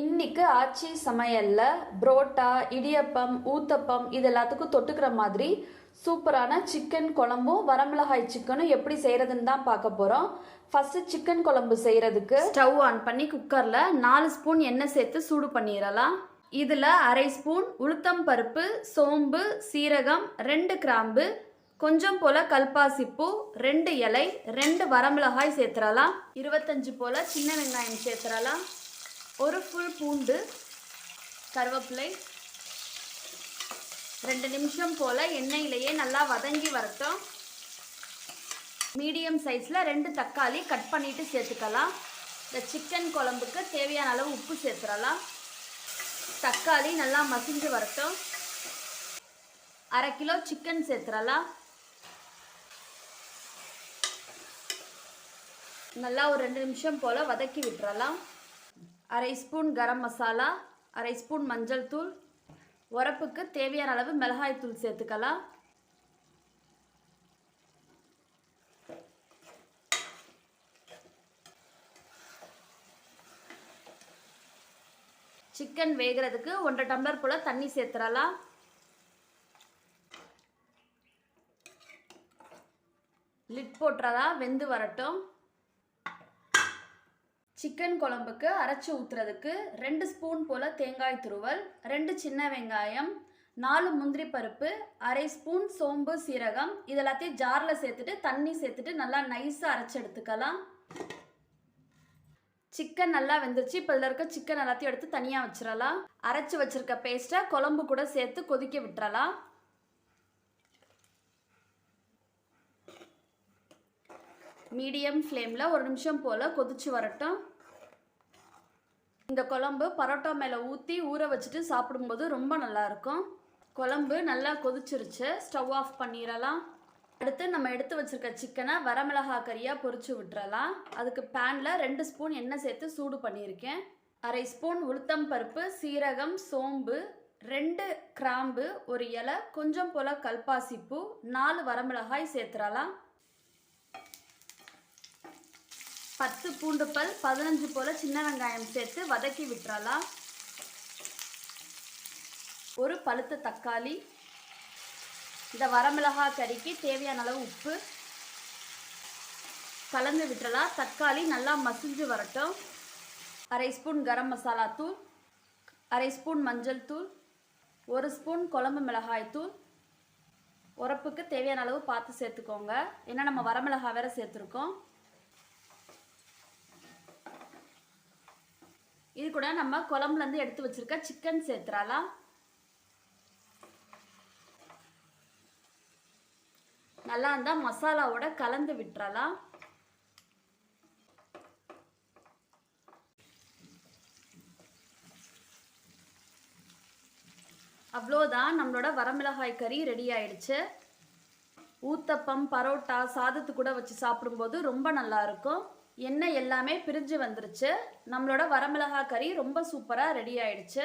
இன்னைக்கு ஆச்சி சமையல்ல புரோட்டா இடியப்பம் ஊத்தப்பம் இது எல்லாத்துக்கும் தொட்டுக்கிற மாதிரி சூப்பரான சிக்கன் குழம்பும் வரமிளகாய் சிக்கனும் எப்படி செய்யறதுன்னு தான் பார்க்க போறோம். ஃபர்ஸ்ட் சிக்கன் குழம்பு செய்யறதுக்கு ஸ்டவ் ஆன் பண்ணி குக்கர்ல நாலு ஸ்பூன் எண்ணெய் சேர்த்து சூடு பண்ணிடலாம். இதுல அரை ஸ்பூன் உளுத்தம் பருப்பு சோம்பு சீரகம் ரெண்டு கிராம்பு கொஞ்சம் போல கல்பாசிப்பூ ரெண்டு இலை ரெண்டு வரமிளகாய் சேர்த்துறலாம் இருபத்தஞ்சு போல சின்ன வெங்காயம் சேர்த்துறலாம் ஒரு ஃபுல் பூண்டு கருவேப்பிலை ரெண்டு நிமிஷம் போல் எண்ணெயிலேயே நல்லா வதங்கி வரட்டும். மீடியம் சைஸில் ரெண்டு தக்காளி கட் பண்ணிவிட்டு சேர்த்துக்கலாம். இந்த சிக்கன் குழம்புக்கு தேவையான அளவு உப்பு சேர்த்துடலாம். தக்காளி நல்லா மசிஞ்சு வரட்டும். அரை கிலோ சிக்கன் சேர்த்துடலாம். நல்லா ஒரு ரெண்டு நிமிஷம் போல் வதக்கி விட்டுறலாம். அரை ஸ்பூன் கரம் மசாலா அரை ஸ்பூன் மஞ்சள் தூள் உரப்புக்கு தேவையான அளவு மிளகாய் தூள் சேர்த்துக்கலாம். சிக்கன் வேகிறதுக்கு ஒன்றரை டம்ளர் போல் தண்ணி சேர்த்துடலாம். லிட் போட்டுறதா வெந்து வரட்டும். சிக்கன் குழம்புக்கு அரைச்சி ஊற்றுறதுக்கு ரெண்டு ஸ்பூன் போல் தேங்காய் துருவல் ரெண்டு சின்ன வெங்காயம் நாலு முந்திரி பருப்பு அரை ஸ்பூன் சோம்பு சீரகம் இது எல்லாத்தையும் ஜாரில் சேர்த்துட்டு தண்ணி சேர்த்துட்டு நல்லா நைஸாக அரைச்சி எடுத்துக்கலாம். சிக்கன் நல்லா வெந்துருச்சு. இப்போ இதில் இருக்க சிக்கன் எல்லாத்தையும் எடுத்து தனியாக வச்சிடலாம் அரைச்சி வச்சிருக்க பேஸ்ட்டை குழம்பு கூட சேர்த்து கொதிக்க விட்டுறலாம். மீடியம் ஃப்ளேமில் ஒரு நிமிஷம் போல் கொதிச்சு வரட்டும். இந்த குழம்பு பரோட்டா மேலே ஊற்றி ஊற வச்சுட்டு சாப்பிடும்போது ரொம்ப நல்லாயிருக்கும் குழம்பு நல்லா கொதிச்சிருச்சு. ஸ்டவ் ஆஃப் பண்ணிடலாம். அடுத்து நம்ம எடுத்து வச்சிருக்க சிக்கனை வரமிளகா கறியாக பொரிச்சு விட்டுறலாம். அதுக்கு பேனில் ரெண்டு ஸ்பூன் எண்ணெய் சேர்த்து சூடு பண்ணியிருக்கேன். அரை ஸ்பூன் உளுத்தம் பருப்பு சீரகம் சோம்பு ரெண்டு கிராம்பு ஒரு இலை கொஞ்சம் போல் கல்பாசிப்பூ நாலு வரமிளகாய் சேர்த்துறலாம் பத்து பூண்டு பல் பதினஞ்சு போல சின்ன வெங்காயம் சேர்த்து வதக்கி விட்டுறலாம். ஒரு பழுத்த தக்காளி இந்த வரமிளகாய் கறிக்கு தேவையான அளவு உப்பு. கலந்து விட்டுறலாம். தக்காளி நல்லா மசிஞ்சு வரட்டும். அரை ஸ்பூன் கரம் மசாலா தூள் அரை ஸ்பூன் மஞ்சள் தூள் ஒரு ஸ்பூன் குழம்பு மிளகாய் தூள். உரப்புக்கு தேவையான அளவு பார்த்து சேர்த்துக்கோங்க. ஏன்னா நம்ம வரமிளகாய் வேற சேர்த்துருக்கோம். கூட நம்ம குழம்புலேருந்து எடுத்து வச்சிருக்க சிக்கன் சேர்த்துறலாம் நல்லா இருந்தால் மசாலாவோட கலந்து விட்டுறலாம். அவ்வளோதான் நம்மளோட வரமிளகாய் கறி ரெடி ஆயிடுச்சு. ஊத்தப்பம் பரோட்டா சாதத்து கூட வச்சு சாப்பிடும்போது ரொம்ப நல்லா இருக்கும். எண்ணெய் எல்லாமே பிரிஞ்சு வந்துருச்சு. நம்மளோட வரமிளகாய் கறி ரொம்ப சூப்பராக ரெடி ஆயிடுச்சு.